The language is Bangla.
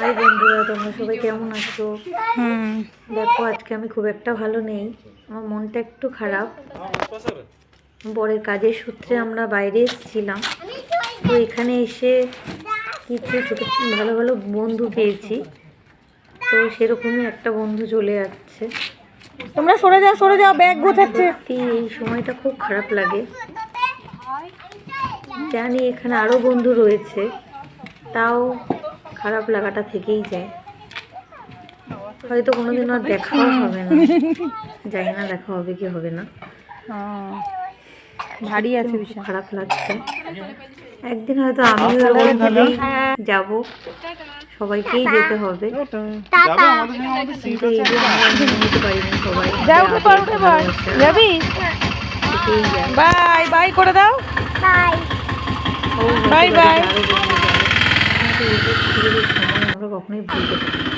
হাই বন্ধুরা তোমরা সবাই কেমন আছো? হুম। দেখো আজকে আমি খুব একটা ভালো নেই। আমার মনটা একটু খারাপ। বরের কাজের সূত্রে আমরা বাইরে এসেছিলাম। তো এখানে এসে কিছু ছোটো ভালো ভালো বন্ধু পেয়েছি। তো সেরকমই একটা বন্ধু চলে যাচ্ছে। তোমরা সরে যাও সরে যাও ব্যাগ গোছাচ্ছে। এই সময়টা খুব খারাপ লাগে। জানি এখানে আরও বন্ধু রয়েছে। তাও খারাপ লাগাটা থেকেই যায়। হয়তো কোনোদিন আর দেখাও হবে না। জানি না দেখা হবে কি হবে না। ভারী আছে বিশাল। খারাপ লাগছে। একদিন হয়তো আমিও যাব। সবাইকেই যেতে হবে। কিন্তু এই যে নিতে পারিনি সবাই। যা উঠে পড় উঠে পড় যাবি। বাই বাই করে দাও। ও হতে কিছু সময় আমরা কখনোই ভুলতে পারি।